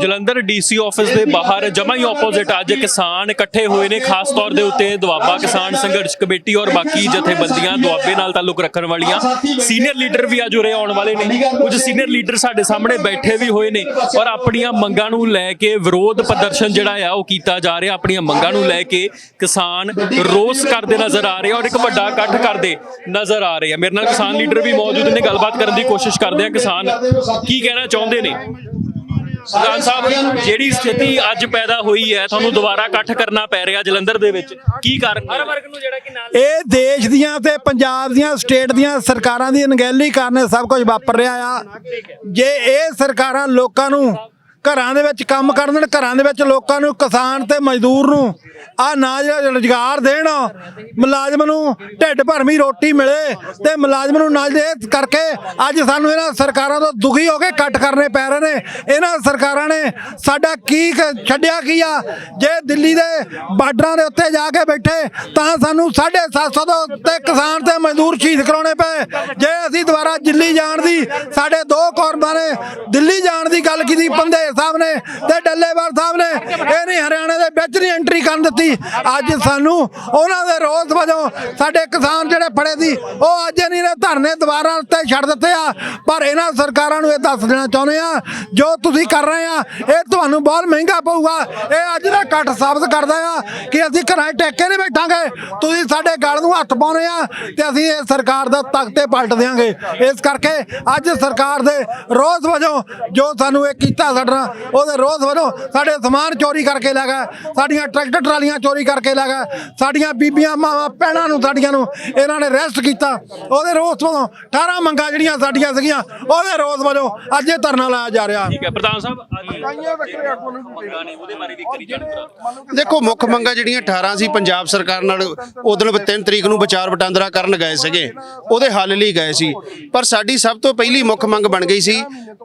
Jalandhar DC office ਦੇ ਬਾਹਰ ਜਮਾ ਆਪੋਜ਼ਿਟ ਅੱਜ ਕਿਸਾਨ ਇਕੱਠੇ ਹੋਏ ਨੇ, ਖਾਸ ਤੌਰ ਦੇ ਉੱਤੇ ਦੁਆਬਾ ਕਿਸਾਨ ਸੰਘਰਸ਼ ਕਮੇਟੀ ਔਰ ਬਾਕੀ ਜਥੇਬੰਦੀਆਂ ਦੁਆਬੇ ਨਾਲ ਤਾਲੁਕ ਰੱਖਣ ਵਾਲੀਆਂ ਸੀਨੀਅਰ ਲੀਡਰ ਵੀ ਅੱਜ ਉਰੇ ਆਉਣ ਵਾਲੇ ਨੇ। ਕੁਝ ਸੀਨੀਅਰ ਲੀਡਰ ਸਾਡੇ ਸਾਹਮਣੇ ਬੈਠੇ ਵੀ ਹੋਏ ਨੇ ਔਰ ਆਪਣੀਆਂ ਮੰਗਾਂ ਨੂੰ ਲੈ ਕੇ ਵਿਰੋਧ ਪ੍ਰਦਰਸ਼ਨ ਜਿਹੜਾ ਆ, ਉਹ ਕੀਤਾ ਜਾ ਰਿਹਾ। ਆਪਣੀਆਂ ਮੰਗਾਂ ਨੂੰ ਲੈ ਕੇ ਕਿਸਾਨ ਰੋਸ ਕਰਦੇ ਨਜ਼ਰ ਆ ਰਹੇ ਔਰ ਇੱਕ ਵੱਡਾ ਇਕੱਠ ਕਰਦੇ ਨਜ਼ਰ ਆ ਰਹੇ ਆ। ਮੇਰੇ ਨਾਲ ਕਿਸਾਨ ਲੀਡਰ ਵੀ ਮੌਜੂਦ ਨੇ। ਗੱਲਬਾਤ ਕਰਨ ਦੀ ਕੋਸ਼ਿਸ਼ ਕਰਦੇ ਆ। ਕਿਸਾਨ, ਕੀ ਕਹਿਣਾ ਚਾਹੁੰਦੇ ਨੇ? ਪ੍ਰਧਾਨ ਸਾਹਿਬ, ਜਿਹੜੀ ਸਥਿਤੀ ਅੱਜ ਪੈਦਾ ਹੋਈ ਹੈ, ਤੁਹਾਨੂੰ ਦੁਬਾਰਾ ਇਕੱਠ ਕਰਨਾ ਪੈ ਰਿਹਾ ਜਲੰਧਰ ਦੇ ਵਿੱਚ। ਕੀ ਕਾਰਨ ਹਰ ਵਰਗ ਨੂੰ ਇਹ ਦੇਸ਼ ਦੀਆਂ ਤੇ ਪੰਜਾਬ ਦੀਆਂ, ਸਟੇਟ ਦੀਆਂ, ਸਰਕਾਰਾਂ ਦੀ ਅਣਗਹਿਲੀ ਕਾਰਨ ਇਹ ਸਭ ਕੁਝ ਵਾਪਰ ਰਿਹਾ ਆ। ਜੇ ਇਹ ਸਰਕਾਰਾਂ ਲੋਕਾਂ ਨੂੰ ਘਰਾਂ ਦੇ ਵਿੱਚ ਕੰਮ ਕਰਨ ਘਰਾਂ ਦੇ ਵਿੱਚ ਲੋਕਾਂ ਨੂੰ, ਕਿਸਾਨ ਤੇ ਮਜ਼ਦੂਰ ਨੂੰ ਆ ਨਾ ਜਿਹੜਾ ਰੁਜ਼ਗਾਰ ਦੇਣ, ਮੁਲਾਜ਼ਮ ਨੂੰ ਢਿੱਡ ਭਰਮੀ ਰੋਟੀ ਮਿਲੇ ਤੇ ਮੁਲਾਜ਼ਮ ਨੂੰ ਨਾ ਦੇ ਕਰਕੇ ਅੱਜ ਸਾਨੂੰ ਇਹਨਾਂ ਸਰਕਾਰਾਂ ਤੋਂ ਦੁਖੀ ਹੋ ਕੇ ਕੱਟ ਕਰਨੇ ਪੈ ਰਹੇ ਨੇ। ਇਹਨਾਂ ਸਰਕਾਰਾਂ ਨੇ ਸਾਡਾ ਕੀ ਛੱਡਿਆ ਕੀ ਆ? ਜੇ ਦਿੱਲੀ ਦੇ ਬਾਰਡਰਾਂ ਦੇ ਉੱਤੇ ਜਾ ਕੇ ਬੈਠੇ, ਤਾਂ ਸਾਨੂੰ 750 ਤੋਂ ਉੱਤੇ ਕਿਸਾਨ ਤੇ ਮਜ਼ਦੂਰ ਸ਼ਹੀਦ ਕਰਾਉਣੇ ਪਏ। ਜੇ ਅਸੀਂ ਦੁਬਾਰਾ ਦਿੱਲੀ ਜਾਣ ਦੀ, ਸਾਡੇ ਦੋ ਕੌਮਾਂ ਨੇ ਦਿੱਲੀ ਜਾਣ ਦੀ ਗੱਲ ਕੀਤੀ ਪੰਦੇ ਸਾਹਿਬ ਨੇ ਤੇ ਡੱਲੇਵਾਲ ਸਾਹਿਬ ਨੇ ਇਹ ਨਹੀਂ ਹਰਿਆਣੇ ਦੇ ਵਿੱਚ ਨਹੀਂ ਐਂਟਰੀ ਕਰਨ ਦਿੱਤੀ। ਅੱਜ ਸਾਨੂੰ ਉਹਨਾਂ ਦੇ ਰੋਸ ਵਜੋਂ ਸਾਡੇ ਕਿਸਾਨ ਜਿਹੜੇ ਫੜੇ ਸੀ, ਉਹ ਅੱਜ ਨਹੀਂ ਨੇ ਧਰਨੇ ਦੁਬਾਰਾ ਉੱਤੇ ਛੱਡ ਦਿੱਤੇ ਆ। ਪਰ ਇਹਨਾਂ ਸਰਕਾਰਾਂ ਨੂੰ ਇਹ ਦੱਸ ਦੇਣਾ ਚਾਹੁੰਦੇ ਆ, ਜੋ ਤੁਸੀਂ ਕਰ ਰਹੇ ਆ, ਇਹ ਤੁਹਾਨੂੰ ਬਹੁਤ ਮਹਿੰਗਾ ਪਊਗਾ। ਇਹ ਅੱਜ ਦਾ ਕੱਟ ਸਾਬਤ ਕਰਦਾ ਆ ਕਿ ਅਸੀਂ ਘਰਾਂ 'ਚ ਟੇਕੇ ਨਹੀਂ ਬੈਠਾਂਗੇ। ਤੁਸੀਂ ਸਾਡੇ ਗਲ ਨੂੰ ਹੱਥ ਪਾਉਣੇ ਆ ਤੇ ਅਸੀਂ ਇਹ ਸਰਕਾਰ ਦਾ ਤਖਤੇ ਪਲਟ ਦਿਆਂਗੇ। ਇਸ ਕਰਕੇ ਅੱਜ ਸਰਕਾਰ ਦੇ ਰੋਸ ਵਜੋਂ ਜੋ ਸਾਨੂੰ ਇਹ ਕੀਤਾ ਸਾਡਾ ਉਹਦੇ ਰੋਸ ਵਜੋਂ ਸਾਡੇ ਸਮਾਨ ਚੋਰੀ ਕਰਕੇ ਲੈ ਗਏ ਸਾਡੀਆਂ ਟਰੈਕਟਰ ਟਰਾਲੀਆਂ ਚੋਰੀ ਕਰਕੇ ਲੈ ਗਏ ਸਾਡੀਆਂ ਬੀਬੀਆਂ ਮਾਵਾਂ ਭੈਣਾਂ ਨੂੰ ਸਾਡੀਆਂ ਨੂੰ ਇਹਨਾਂ ਨੇ ਅਰੈਸਟ ਕੀਤਾ। ਉਹਦੇ ਰੋਸ ਵਜੋਂ 18 ਮੰਗਾਂ ਜਿਹੜੀਆਂ ਸਾਡੀਆਂ ਸੀਗੀਆਂ ਉਹਦੇ ਰੋਸ ਵਜੋਂ ਅੱਜ ਇਹ ਧਰਨਾ ਲਾਇਆ ਜਾ ਰਿਹਾ। ਠੀਕ ਹੈ ਪ੍ਰਧਾਨ ਸਾਹਿਬ ਅੱਜ ਮੰਗਾਂ ਨੇ ਉਹਦੇ ਬਾਰੇ ਵੀ ਕਰੀ ਜਾਣਕਾਰੀ ਦੇਖੋ ਮੁੱਖ ਮੰਗਾਂ ਜਿਹੜੀਆਂ 18 ਸੀ ਪੰਜਾਬ ਸਰਕਾਰ ਨਾਲ ਉਦੋਂ 3 ਤਰੀਕ ਨੂੰ ਵਿਚਾਰ ਵਟਾਂਦਰਾ ਕਰਨ ਗਏ ਸੀਗੇ ਉਹਦੇ ਹੱਲ ਲਈ ਗਏ ਸੀ। ਪਰ ਸਾਡੀ ਸਭ ਤੋਂ ਪਹਿਲੀ ਮੁੱਖ ਮੰਗ ਬਣ ਗਈ ਸੀ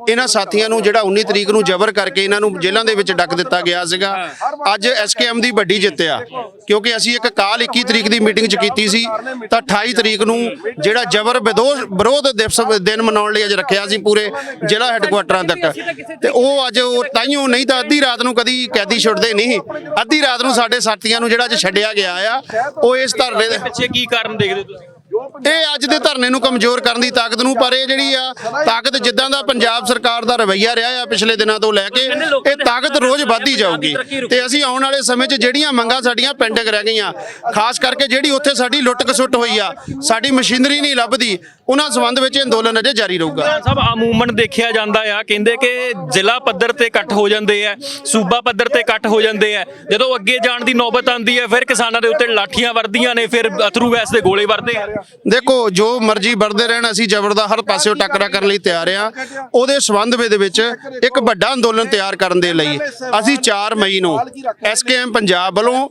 ਇਹਨਾਂ ਸਾਥੀਆਂ ਨੂੰ ਜਿਹੜਾ 19 ਤਰੀਕ ਨੂੰ ਜ਼ਬਰ ਕਰਕੇ ਇਹਨਾਂ ਨੂੰ ਜੇਲ੍ਹਾਂ ਦੇ ਵਿੱਚ ਡੱਕ ਦਿੱਤਾ ਗਿਆ ਸੀਗਾ। ਅੱਜ ਐਸਕੇਐਮ ਦੀ ਵੱਡੀ ਜਿੱਤ ਆ। ਕਿਉਂਕਿ ਅਸੀਂ ਇੱਕ ਕਾਲ 21 ਤਰੀਕ ਦੀ ਮੀਟਿੰਗ 'ਚ ਕੀਤੀ ਸੀ, ਤਾਂ 28 ਤਰੀਕ ਨੂੰ ਜਿਹੜਾ ਜ਼ਬਰ ਵਿਰੋਧ ਦਿਨ ਮਨਾਉਣ ਲਈ ਅੱਜ ਰੱਖਿਆ ਸੀ ਪੂਰੇ ਜ਼ਿਲ੍ਹਾ ਹੈੱਡਕੁਆਟਰਾਂ ਤੱਕ। ਤੇ ਉਹ ਅੱਜ ਉਹ ਤਾਈਓ ਨਹੀਂ ਤਾਂ ਅੱਧੀ ਰਾਤ ਨੂੰ ਕਦੀ ਕੈਦੀ ਛੁੱਟਦੇ ਨਹੀਂ। ਅੱਧੀ ਰਾਤ ਨੂੰ ਸਾਡੇ ਸਾਥੀਆਂ ਨੂੰ ਜਿਹੜਾ ਅੱਜ ਛੱਡਿਆ ਗਿਆ ਆ, ਉਹ ਇਸ ਧਰਨੇ ਦੇ ਪਿੱਛੇ ਕੀ ਕਾਰਨ ਦੇਖਦੇ ਤੁਸੀਂ? ਇਹ ਅੱਜ ਦੇ ਧਰਨੇ ਨੂੰ ਕਮਜ਼ੋਰ ਕਰਨ ਦੀ ਤਾਕਤ ਨੂੰ ਪਰ ਇਹ ਜਿਹੜੀ ਆ ਤਾਕਤ ਜਿੱਦਾਂ ਦਾ ਪੰਜਾਬ ਸਰਕਾਰ ਦਾ ਰਵੱਈਆ ਰਿਹਾ ਆ ਪਿਛਲੇ ਦਿਨਾਂ ਤੋਂ ਲੈ ਕੇ ਇਹ ਤਾਕਤ ਰੋਜ਼ ਵੱਧਦੀ ਜਾਊਗੀ। ਤੇ ਅਸੀਂ ਆਉਣ ਵਾਲੇ ਸਮੇਂ 'ਚ ਜਿਹੜੀਆਂ ਮੰਗਾਂ ਸਾਡੀਆਂ ਪੈਂਡਿੰਗ ਰਹਿ ਗਈਆਂ ਖਾਸ ਕਰਕੇ ਜਿਹੜੀ ਉੱਥੇ ਸਾਡੀ ਲੁੱਟ ਖਸੁੱਟ ਹੋਈ ਆ ਸਾਡੀ ਮਸ਼ੀਨਰੀ ਨਹੀਂ ਲੱਭਦੀ ਉਹਨਾਂ ਸੰਬੰਧ ਵਿੱਚ ਇਹ ਅੰਦੋਲਨ ਅਜੇ ਜਾਰੀ ਰਹੂਗਾ। ਪ੍ਰਧਾਨ ਸਾਹਿਬ ਅਮੂਮਨ ਦੇਖਿਆ ਜਾਂਦਾ ਆ ਕਹਿੰਦੇ ਕਿ ਜ਼ਿਲ੍ਹਾ ਪੱਧਰ ਤੇ ਇਕੱਠ ਹੋ ਜਾਂਦੇ ਆ ਸੂਬਾ ਪੱਧਰ ਤੇ ਇਕੱਠ ਹੋ ਜਾਂਦੇ ਆ। ਜਦੋਂ ਅੱਗੇ ਜਾਣ ਦੀ ਨੌਬਤ ਆਉਂਦੀ ਹੈ ਫਿਰ ਕਿਸਾਨਾਂ ਦੇ ਉੱਤੇ ਲਾਠੀਆਂ ਵਰਦੀਆਂ ਨੇ ਫਿਰ ਅਥਰੂ ਗੈਸ ਦੇ ਗੋਲੇ ਵਰਦੇ ਆ। ਦੇਖੋ ਜੋ ਮਰਜ਼ੀ ਵਰਦੇ ਰਹਿਣ ਅਸੀਂ ਜ਼ਬਰ ਦਾ ਹਰ ਪਾਸਿਓਂ ਟੱਕਰਾ ਕਰਨ ਲਈ ਤਿਆਰ ਆ। ਉਹਦੇ ਸਬੰਧ ਦੇ ਵਿੱਚ ਇੱਕ ਵੱਡਾ ਅੰਦੋਲਨ ਤਿਆਰ ਕਰਨ ਦੇ ਲਈ ਅਸੀਂ 4 ਮਈ ਨੂੰ ਐਸਕੇਐਮ ਪੰਜਾਬ ਵੱਲੋਂ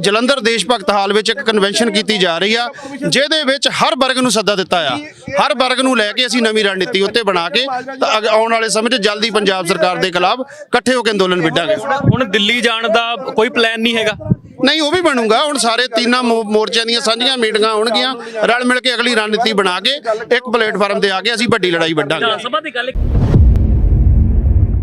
ਜਲੰਧਰ ਦੇਸ਼ ਭਗਤ ਹਾਲ ਵਿੱਚ ਇੱਕ ਕਨਵੈਨਸ਼ਨ ਕੀਤੀ ਜਾ ਰਹੀ ਆ ਜਿਹਦੇ ਵਿੱਚ ਹਰ ਵਰਗ ਨੂੰ ਸੱਦਾ ਦਿੱਤਾ ਆ। ਹਰ ਵਰਗ ਨੂੰ ਲੈ ਕੇ ਅਸੀਂ ਨਵੀਂ ਰਣਨੀਤੀ ਉੱਤੇ ਬਣਾ ਕੇ ਤਾਂ ਅੱਗੇ ਆਉਣ ਵਾਲੇ ਸਮੇਂ 'ਚ ਜਲਦੀ ਪੰਜਾਬ ਸਰਕਾਰ ਦੇ ਖਿਲਾਫ ਇਕੱਠੇ ਹੋ ਕੇ ਅੰਦੋਲਨ ਵਿੱਢਾਂਗੇ। ਹੁਣ ਦਿੱਲੀ ਜਾਣ ਦਾ ਕੋਈ ਪਲਾਨ ਨਹੀਂ ਹੈਗਾ। ਨਹੀਂ ਉਹ ਵੀ ਬਣੂਗਾ। ਹੁਣ ਸਾਰੇ ਤਿੰਨਾਂ ਮੋ- ਮੋਰਚਿਆਂ ਦੀਆਂ ਸਾਂਝੀਆਂ ਮੀਟਿੰਗਾਂ ਹੋਣਗੀਆਂ। ਰਲ ਮਿਲ ਕੇ ਅਗਲੀ ਰਣਨੀਤੀ ਬਣਾ ਕੇ ਇੱਕ ਪਲੇਟਫਾਰਮ ਤੇ ਆ ਕੇ ਅਸੀਂ ਵੱਡੀ ਲੜਾਈ ਵੱਢਾਂਗੇ। ਵਿਧਾਨ ਸਭਾ ਦੀ ਗੱਲ